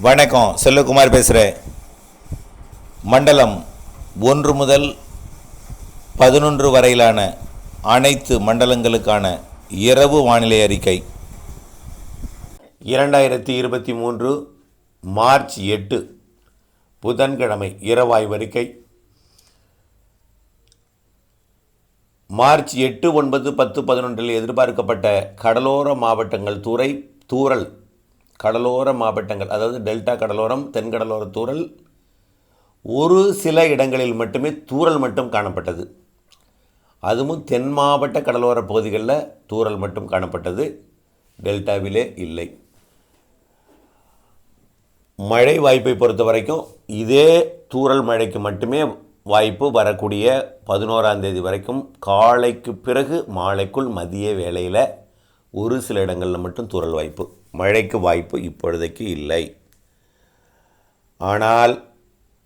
வணக்கம் செல்வகுமார் பேசுகிறேன் மண்டலம் ஒன்று முதல் பதினொன்று வரையிலான அனைத்து மண்டலங்களுக்கான இரவு வானிலை அறிக்கை. இரண்டாயிரத்தி இருபத்தி மூன்று மார்ச் எட்டு புதன்கிழமை இரவாய்வு அறிக்கை. மார்ச் எட்டு ஒன்பது பத்து பதினொன்றில் எதிர்பார்க்கப்பட்ட கடலோர மாவட்டங்கள் துறை தூறல் கடலோர மாவட்டங்கள் அதாவது டெல்டா கடலோரம் தென்கடலோர தூரல் ஒரு சில இடங்களில் மட்டுமே தூரல் மட்டும் காணப்பட்டது. அதுவும் தென் மாவட்ட கடலோர பகுதிகளில் தூரல் மட்டும் காணப்பட்டது. டெல்டாவிலே இல்லை. மழை வாய்ப்பை பொறுத்த வரைக்கும் இதே தூரல் மழைக்கு மட்டுமே வாய்ப்பு வரக்கூடிய பதினோராந்தேதி வரைக்கும். காலைக்கு பிறகு மாலைக்குள் மதிய வேளையில் ஒரு சில இடங்களில் மட்டும் துரல் வாய்ப்பு மழைக்கு வாய்ப்பு இப்பொழுதைக்கு இல்லை. ஆனால்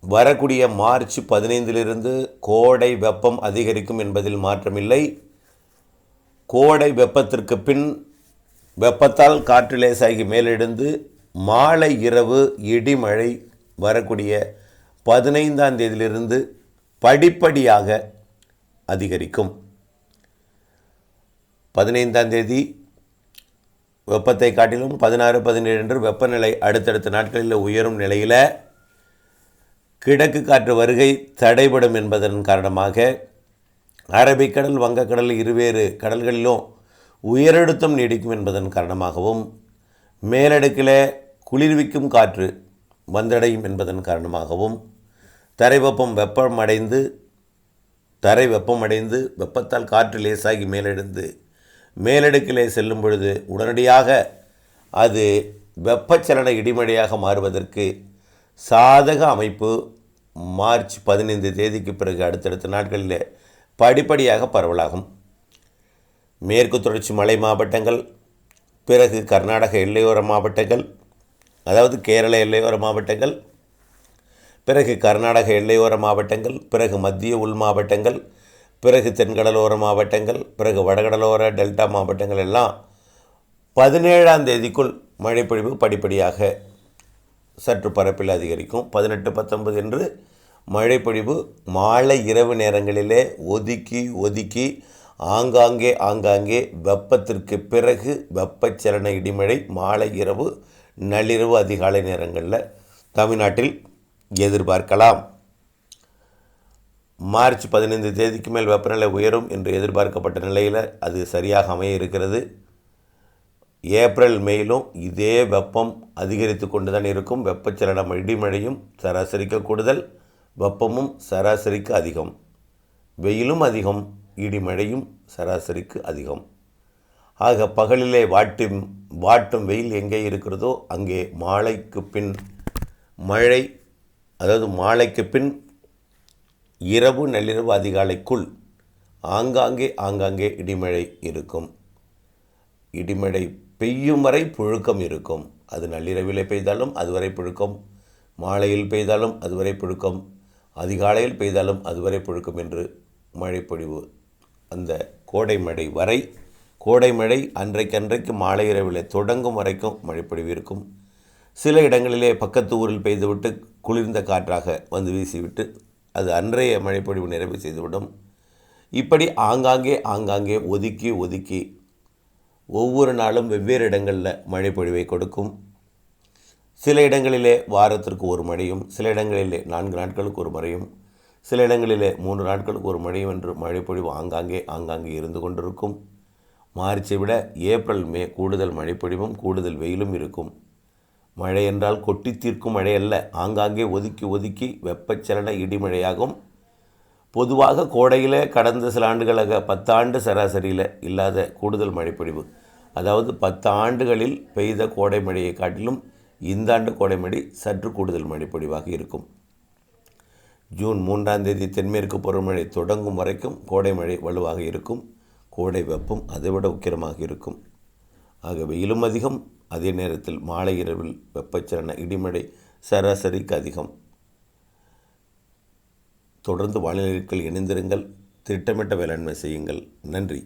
வரக்கூடிய மார்ச் பதினைந்திலிருந்து கோடை வெப்பம் அதிகரிக்கும் என்பதில் மாற்றமில்லை. கோடை வெப்பத்திற்கு பின் வெப்பத்தால் காற்று லேசாகி மேலெழுந்து மாலை இரவு இடிமழை வரக்கூடிய பதினைந்தாம் தேதியிலிருந்து படிப்படியாக அதிகரிக்கும். பதினைந்தாம் தேதி வெப்பத்தை காட்டிலும் பதினாறு பதினேழு என்று வெப்பநிலை அடுத்தடுத்த நாட்களில் உயரும் நிலையில் கிழக்கு காற்று வருகை தடைபடும் என்பதன் காரணமாக அரபிக்கடல் வங்கக்கடல் இருவேறு கடல்களிலும் உயரழுத்தம் நீடிக்கும் என்பதன் காரணமாகவும் மேலடுக்கில் குளிர்விக்கும் காற்று வந்தடையும் என்பதன் காரணமாகவும் தரை வெப்பம் வெப்பமடைந்து தரை வெப்பமடைந்து வெப்பத்தால் காற்று லேசாகி மேலெழுந்து மேலடுக்கிலே செல்லும் பொழுது உடனடியாக அது வெப்பச்சலன இடிமழையாக மாறுவதற்கு சாதக அமைப்பு மார்ச் பதினைந்து தேதிக்கு பிறகு அடுத்தடுத்த நாட்களில் படிப்படியாக பரவலாகும். மேற்கு தொடர்ச்சி மலை மாவட்டங்கள் பிறகு கர்நாடக எல்லையோர மாவட்டங்கள் அதாவது கேரள எல்லையோர மாவட்டங்கள் பிறகு கர்நாடக எல்லையோர மாவட்டங்கள் பிறகு மத்திய உள் மாவட்டங்கள் பிறகு தென்கடலோர மாவட்டங்கள் பிறகு வடகடலோர டெல்டா மாவட்டங்கள் எல்லாம் பதினேழாம் தேதிக்குள் மழைப்பொழிவு படிப்படியாக சற்று பரப்பில் அதிகரிக்கும். பதினெட்டு பத்தொன்பது என்று மழைப்பொழிவு மாலை இரவு நேரங்களிலே ஒதுக்கி ஒதுக்கி ஆங்காங்கே ஆங்காங்கே வெப்பத்திற்கு பிறகு வெப்பச்சலன இடிமழை மாலை இரவு நள்ளிரவு அதிகாலை நேரங்களில் தமிழ்நாட்டில் எதிர்பார்க்கலாம். மார்ச் பதினைந்து தேதிக்கு மேல் வெப்பநிலை உயரும் என்று எதிர்பார்க்கப்பட்ட நிலையில் அது சரியாக அமைய இருக்கிறது. ஏப்ரல் மேலும் இதே வெப்பம் அதிகரித்து கொண்டு தான் இருக்கும் வெப்பச்சலனம் இடிமழையும் சராசரிக்கு கூடுதல் வெப்பமும் சராசரிக்கு அதிகம். வெயிலும் அதிகம் இடிமழையும் சராசரிக்கு அதிகம். ஆக பகலிலே வாட்டும் வாட்டும் வெயில் எங்கே இருக்கிறதோ அங்கே மாலைக்கு பின் மழை அதாவது மாலைக்கு பின் இரவு நள்ளிரவு அதிகாலைக்குள் ஆங்காங்கே ஆங்காங்கே இடிமழை இருக்கும். இடிமழை பெய்யும் வரை புழுக்கம் இருக்கும். அது நள்ளிரவிலே பெய்தாலும் அதுவரை புழுக்கம். மாலையில் பெய்தாலும் அதுவரை புழுக்கம். அதிகாலையில் பெய்தாலும் அதுவரை புழுக்கம் என்று மழைப்பொழிவு. அந்த கோடை மழை வரை கோடை மழை அன்றைக்கன்றைக்கு மாலை இரவில் தொடங்கும் வரைக்கும் மழைப்பொழிவு இருக்கும். சில இடங்களிலே பக்கத்து ஊரில் பெய்துவிட்டு குளிர்ந்த காற்றாக வந்து வீசிவிட்டு அது அன்றைய மழைப்பொழிவு நிறைவு செய்துவிடும். இப்படி ஆங்காங்கே ஆங்காங்கே ஒதுக்கி ஒதுக்கி ஒவ்வொரு நாளும் வெவ்வேறு இடங்களில் மழைப்பொழிவை கொடுக்கும். சில இடங்களிலே வாரத்திற்கு ஒரு மழையும் சில இடங்களிலே நான்கு நாட்களுக்கு ஒரு மழையும் சில இடங்களிலே மூன்று நாட்களுக்கு ஒரு மழையும் என்று மழைப்பொழிவு ஆங்காங்கே ஆங்காங்கே இருந்து கொண்டிருக்கும். மார்ச்சை விட ஏப்ரல் மே கூடுதல் மழைப்பொழிவும் கூடுதல் வெயிலும் இருக்கும். மழை என்றால் கொட்டி தீர்க்கும் மழை அல்ல ஆங்காங்கே ஒதுக்கி ஒதுக்கி வெப்பச்சலன இடிமழையாகும். பொதுவாக கோடையில் கடந்த சில ஆண்டுகளாக பத்தாண்டு சராசரியில் இல்லாத கூடுதல் மழைப்பொழிவு. அதாவது பத்து ஆண்டுகளில் பெய்த கோடை மழையை காட்டிலும் இந்த ஆண்டு கோடை மழை சற்று கூடுதல் மழைப்பொழிவாக இருக்கும். ஜூன் மூன்றாம் தேதி தென்மேற்கு பருவமழை தொடங்கும் வரைக்கும் கோடை மழை வலுவாக இருக்கும். கோடை வெப்பம் அதைவிட உக்கிரமாக இருக்கும். ஆக வெயிலும் அதிகம். அதே நேரத்தில் மாலை இரவில் வெப்பச்சலன இடிமடை சராசரிக்கு அதிகம். தொடர்ந்து வானிலைகள் இணைந்திருங்கள். திட்டமிட்ட வேளாண்மை செய்யுங்கள். நன்றி.